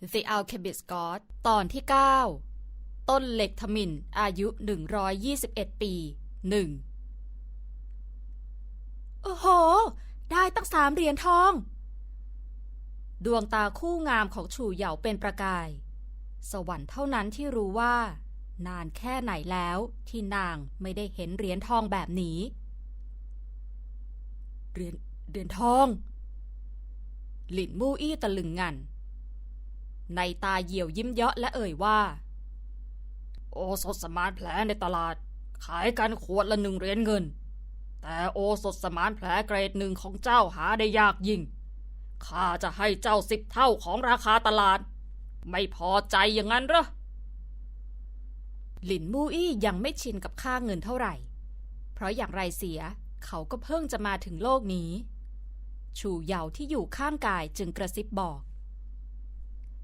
The Alchemist God ตอนที่ 9 ต้นเหล็กทมินอายุ 121 ปี 1 โอ้โห ได้ตั้งสามเหรียญทอง ดวงตาคู่งามของชูเหยาเป็นประกาย สวรรค์เท่านั้นที่รู้ว่า นานแค่ไหนแล้วที่นางไม่ได้เห็นเหรียญทองแบบนี้ เหรียญเหรียญทอง หลินมู่อี้ตะลึงงัน ในตาเหี่ยวยิ้มเยาะและเอ่ยว่า โอสถสมานแผลในตลาด ขายกันขวดละหนึ่งเหรียญเงิน แต่โอสถสมานแผลเกรดหนึ่งของเจ้าหาได้ยากยิ่งข้าจะให้เจ้าสิบเท่าของราคาตลาด ไม่พอใจอย่างนั้นหรอหลินมู่อี้ยังไม่ชินกับค่าเงินเท่าไหร่ เพราะอย่างไรเสียเขาก็เพิ่งจะมาถึงโลกนี้ ชูเยาที่อยู่ข้างกายจึงกระซิบบอก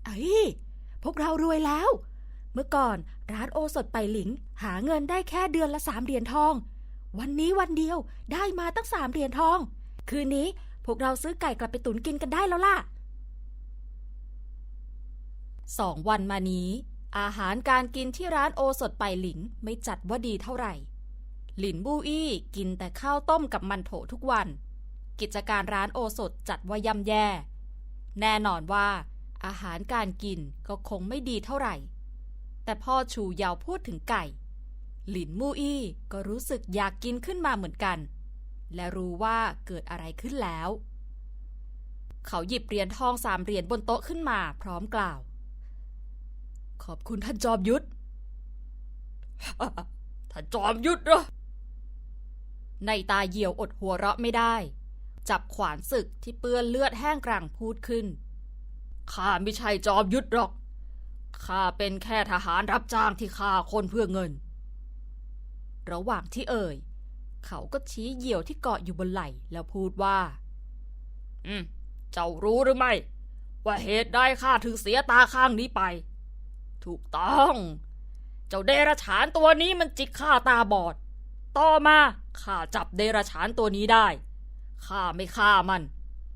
เอ้ยพวกเรารวยแล้ว เมื่อก่อนร้านโอสถไปหลิง หาเงินได้แค่เดือนละสามเหรียญทอง วันนี้วันเดียวได้มาตั้งสามเหรียญทอง คืนนี้พวกเราซื้อไก่กลับไปตุนกินกันได้แล้วล่ะสองวันมานี้ อาหารการกินที่ร้านโอสถไปหลิงไม่จัดว่าดีเท่าไหร่ หลินบูอี้กินแต่ข้าวต้มกับมันโถทุกวัน กิจการร้านโอสถจัดว่าย่ำแย่ แน่นอนว่า อาหารการกินก็คงไม่ดีเท่าไหร่ แต่พ่อชูยาวพูดถึงไก่ หลินมู่อี้ก็รู้สึกอยากกินขึ้นมาเหมือนกัน และรู้ว่าเกิดอะไรขึ้นแล้ว เขาหยิบเหรียญทองสามเหรียญบนโต๊ะขึ้นมาพร้อมกล่าว ขอบคุณท่านจอมยุทธท่านจอมยุทธเหรอในตาเหี่ยวอดหัวเราะไม่ได้ จับขวานศึกที่เปื้อนเลือดแห้งกรังพูดขึ้น ข้าไม่ใช่จอมยุทธหรอก ข้าเป็นแค่ทหารรับจ้างที่ฆ่าคนเพื่อเงิน ระหว่างที่เอ่ย เขาก็ชี้เหยี่ยวที่เกาะอยู่บนไหล่แล้วพูดว่า อืม เจ้ารู้หรือไม่ ว่าเหตุใดข้าถึงเสียตาข้างนี้ไป ถูกต้อง เจ้าเดรฉานตัวนี้มันจิกข้าตาบอด ต่อมาข้าจับเดรฉานตัวนี้ได้ ข้าไม่ฆ่ามัน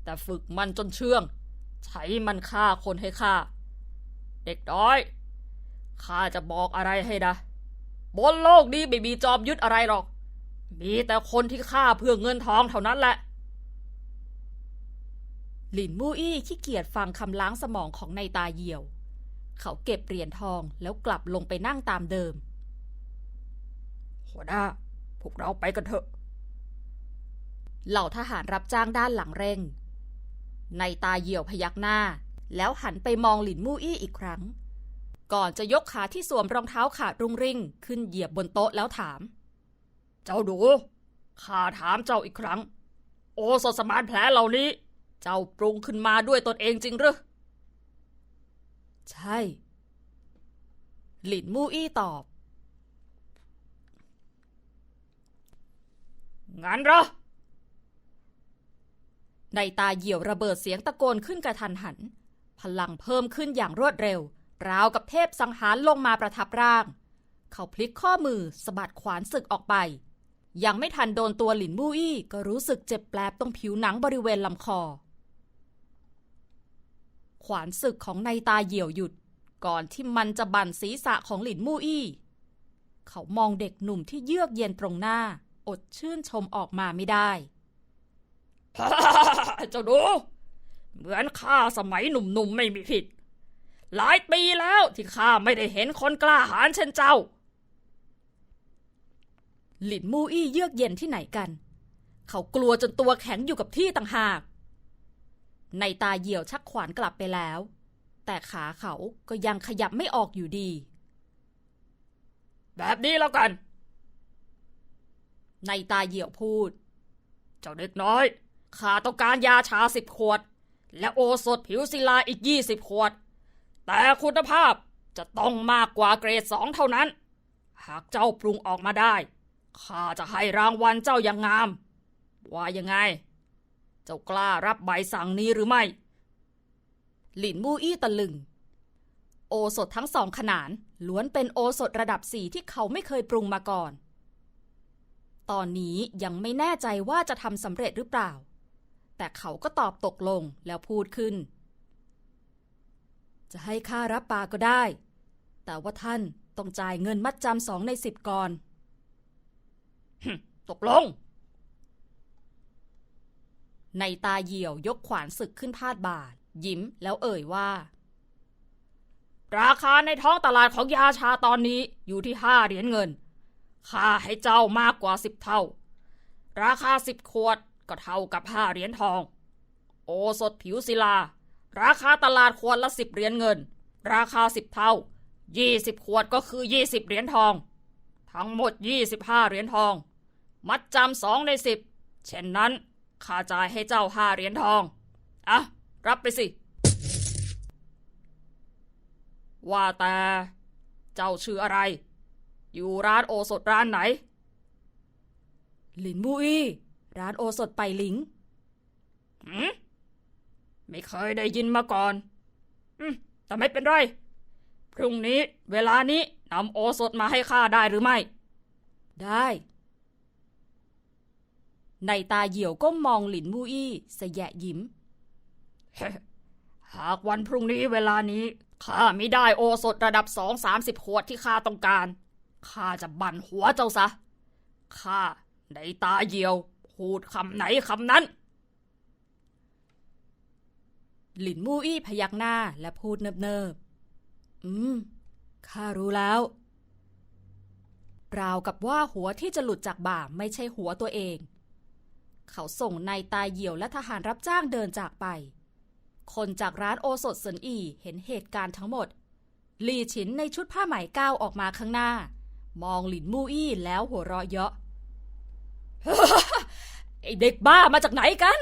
แต่ฝึกมันจนเชื่อง ใช้มันฆ่าคนให้ฆ่าเด็กน้อยข้าจะบอกอะไรให้นะบนโลกนี้ไม่มีจอมยุทธอะไรหรอก มีแต่คนที่ฆ่าเพื่อเงินทองเท่านั้นแหละ หลินมู่อี้ขี้เกียจฟังคำล้างสมองของในตาเหี่ยว เขาเก็บเหรียญทองแล้วกลับลงไปนั่งตามเดิม หัวหน้าพวกเราไปกันเถอะ เหล่าทหารรับจ้างด้านหลังเร่ง ในตาเหี่ยวพยักหน้า แล้วหันไปมองหลินมู่อี้อีกครั้ง ก่อนจะยกขาที่สวมรองเท้าขาดรุ่งริ่ง ขึ้นเหยียบบนโต๊ะแล้วถาม เจ้าดูข้าถามเจ้าอีกครั้ง โอสถสมานแผลเหล่านี้ เจ้าปรุงขึ้นมาด้วยตนเองจริงหรือใช่ หลินมู่อี้ตอบ งั้นเหรอ ในตาเหี่ยวระเบิดเสียงตะโกนขึ้นกระทันหัน พลังเพิ่มขึ้นอย่างรวดเร็ว ราวกับเทพสังหารลงมาประทับร่าง เขาพลิกข้อมือสะบัดขวานศึกออกไป ยังไม่ทันโดนตัวหลินมู่อี้ก็รู้สึกเจ็บแปลบตรงผิวหนังบริเวณลำคอ ขวานศึกของในตาเหี่ยวหยุด ก่อนที่มันจะบั่นศีรษะของหลินมูอี้ เขามองเด็กหนุ่มที่เยือกเย็นตรงหน้า อดชื่นชมออกมาไม่ได้ เจ้าดู เหมือนข้าสมัยหนุ่มๆไม่มีผิด หลายปีแล้วที่ข้าไม่ได้เห็นคนกล้าหาญเช่นเจ้า หลินมูอี้เยือกเย็นที่ไหนกัน เขากลัวจนตัวแข็งอยู่กับที่ต่างหาก ในตาเหี่ยวชักขวานกลับไปแล้ว แต่ขาเขาก็ยังขยับไม่ออกอยู่ดี แบบนี้แล้วกัน ในตาเหี่ยวพูด เจ้าเด็กน้อย ข้าต้องการยาชาสิบขวด และโอสถผิวศิลาอีกยี่สิบขวด แต่คุณภาพจะต้องมากกว่าเกรดสองเท่านั้น หากเจ้าปรุงออกมาได้ข้าจะให้รางวัลเจ้าอย่างงาม ว่ายังไง เจ้ากล้ารับใบสั่งนี้หรือไม่ หลินมู่อี้ตะลึง โอสถทั้งสองขนานล้วนเป็นโอสถระดับสี่ที่เขาไม่เคยปรุงมาก่อน ตอนนี้ยังไม่แน่ใจว่าจะทำสำเร็จหรือเปล่า แต่เขาก็ตอบตกลงแล้วพูดขึ้น จะให้ค่ารับปากก็ได้ แต่ว่าท่านต้องจ่ายเงินมัดจำสองในสิบก่อนตกลง ในตาเหี่ยวยกขวานศึกขึ้นพาดบาท ยิ้มแล้วเอ่ยว่า ราคาในท้องตลาดของยาชาตอนนี้อยู่ที่ห้าเหรียญเงินค่าให้เจ้ามากกว่าสิบเท่า ราคาสิบขวด ก็เท่ากับห้าเหรียญทอง โอสถผิวศิลา ราคาตลาดขวดละสิบเหรียญเงิน ราคาสิบเท่ายี่สิบขวดก็คือยี่สิบเหรียญทอง ทั้งหมดยี่สิบห้าเหรียญทอง มัดจำสองในสิบเช่นนั้นข้าจ่ายให้เจ้าห้าเหรียญทอง อะ รับไปสิ ว่าแต่เจ้าชื่ออะไร อยู่ร้านโอสถร้านไหน หลินมูอี้ ร้านโอสถไปหลิงหืมไม่เคยได้ยินมาก่อน อืมแต่ไม่เป็นไร พรุ่งนี้เวลานี้นำโอสถมาให้ข้าได้หรือไม่ ได้ ในตาเหี่ยวก้มมองหลินมูอี้สะแยะยิ้ม หากวันพรุ่งนี้เวลานี้ข้าไม่ได้โอสถระดับสองสามสิบขวดที่ข้าต้องการข้าจะบั่นหัวเจ้าซะข้าในตาเหี่ยว พูดคำไหนคำนั้น หลินมูอี้พยักหน้าและพูดเนิบๆ อืม ข้ารู้แล้วราวกับว่าหัวที่จะหลุดจากบ่าไม่ใช่หัวตัวเอง เขาส่งนายตาเหี่ยวและทหารรับจ้างเดินจากไป คนจากร้านโอสถเซินอีเห็นเหตุการณ์ทั้งหมด ลีฉินในชุดผ้าไหมก้าวออกมาข้างหน้า มองหลินมู่อี้แล้วหัวเราะเยาะ อเด็กบ้ามาจากไหนกัน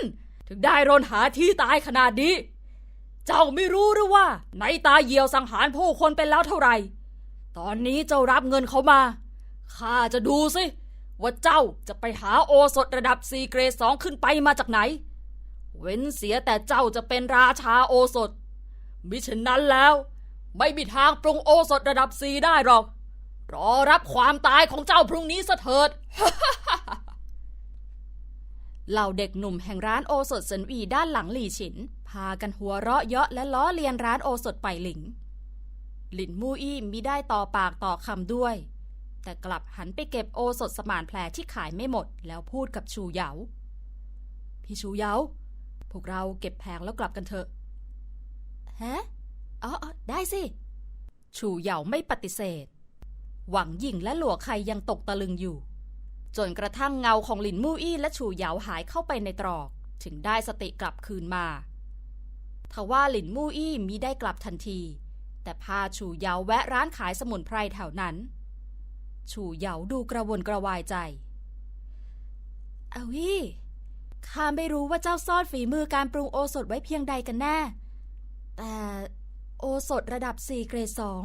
ถึงได้รนหาที่ตายขนาดนี้ เจ้าไม่รู้หรือว่า ในตาเหี่ยวสังหารผู้คนไปแล้วเท่าไหร่ ตอนนี้เจ้ารับเงินเขามา ข้าจะดูสิ ว่าเจ้าจะไปหาโอสถระดับซีเกรดสองขึ้นไปมาจากไหน เว้นเสียแต่เจ้าจะเป็นราชาโอสถ มิฉะนั้นแล้ว ไม่มีทางปรุงโอสถระดับซีได้หรอก รอรับความตายของเจ้าพรุ่งนี้ซะเถิด เหล่าเด็กหนุ่มแห่งร้านโอสถเซินอีด้านหลังหลี่ฉิน พากันหัวเราะเยาะและล้อเลียนร้านโอสถไปหลิง หลินมู่อี้มิได้ต่อปากต่อคำด้วย แต่กลับหันไปเก็บโอสถสมานแผลที่ขายไม่หมด แล้วพูดกับชูเหยา พี่ชูเหยา พวกเราเก็บแผงแล้วกลับกันเถอะฮะอ๋อได้สิ ชูเหยาไม่ปฏิเสธ หวังหยิ่งและหลัวไคยังตกตะลึงอยู่ จนกระทั่งเงาของหลินมู่อี้และชูเหยาหายเข้าไปในตรอก ถึงได้สติกลับคืนมาทว่าหลินมู่อี้มิได้กลับทันที แต่พาชูเหยาแวะร้านขายสมุนไพรแถวนั้นชูเหยาดูกระวนกระวายใจเอาวิข้าไม่รู้ว่าเจ้าซ่อนฝีมือการปรุงโอสถไว้เพียงใดกันแน่ แต่โอสถระดับสี่เกรดสอง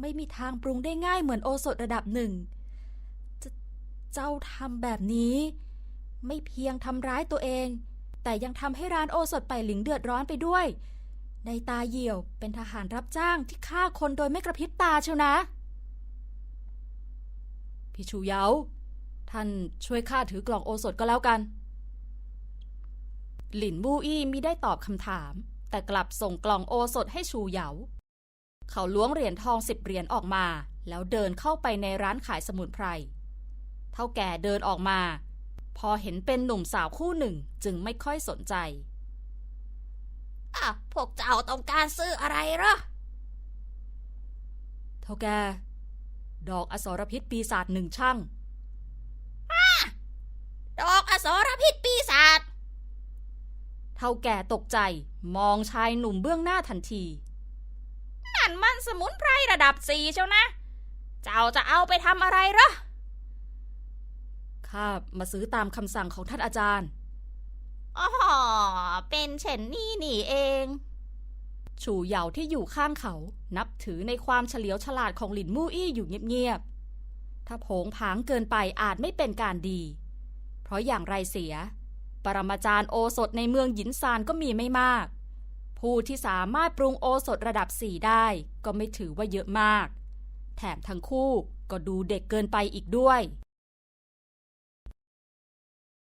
ไม่มีทางปรุงได้ง่ายเหมือนโอสถระดับหนึ่ง เจ้าทำแบบนี้ ไม่เพียงทำร้ายตัวเอง แต่ยังทำให้ร้านโอสถไปหลิงเดือดร้อนไปด้วย ในตาเหี่ยวเป็นทหารรับจ้างที่ฆ่าคนโดยไม่กระพริบตาเชียวนะ พี่ชูเยาท่านช่วยข้าถือกล่องโอสถก็แล้วกัน หลินบูอี้มิได้ตอบคำถาม แต่กลับส่งกล่องโอสถให้ชูเหยาเขาล้วงเหรียญทองสิบเหรียญออกมา แล้วเดินเข้าไปในร้านขายสมุนไพร เท่าแก่เดินออกมา พอเห็นเป็นหนุ่มสาวคู่หนึ่งจึงไม่ค่อยสนใจอะพวกเจ้าต้องการซื้ออะไรเหรอ เท่าแก่ดอกอสรพิษปีศาจหนึ่งช่างดอกอสรพิษปีศาจ เท่าแก่ตกใจมองชายหนุ่มเบื้องหน้าทันที นั่นมันสมุนไพรระดับสี่เชียวนะ เจ้าจะเอาไปทำอะไรเหรอ ข้ามาซื้อตามคำสั่งของท่านอาจารย์ อ๋อ เป็นเช่นนี้นี่เอง ชูเหยาที่อยู่ข้างเขา นับถือในความเฉลียวฉลาดของหลินมู่อี้อยู่เงียบๆ ถ้าโผงผางเกินไปอาจไม่เป็นการดี เพราะอย่างไรเสีย ปรมาจารย์โอสถในเมืองหยินซานก็มีไม่มาก ผู้ที่สามารถปรุงโอสถระดับสี่ได้ก็ไม่ถือว่าเยอะมาก แถมทั้งคู่ก็ดูเด็กเกินไปอีกด้วย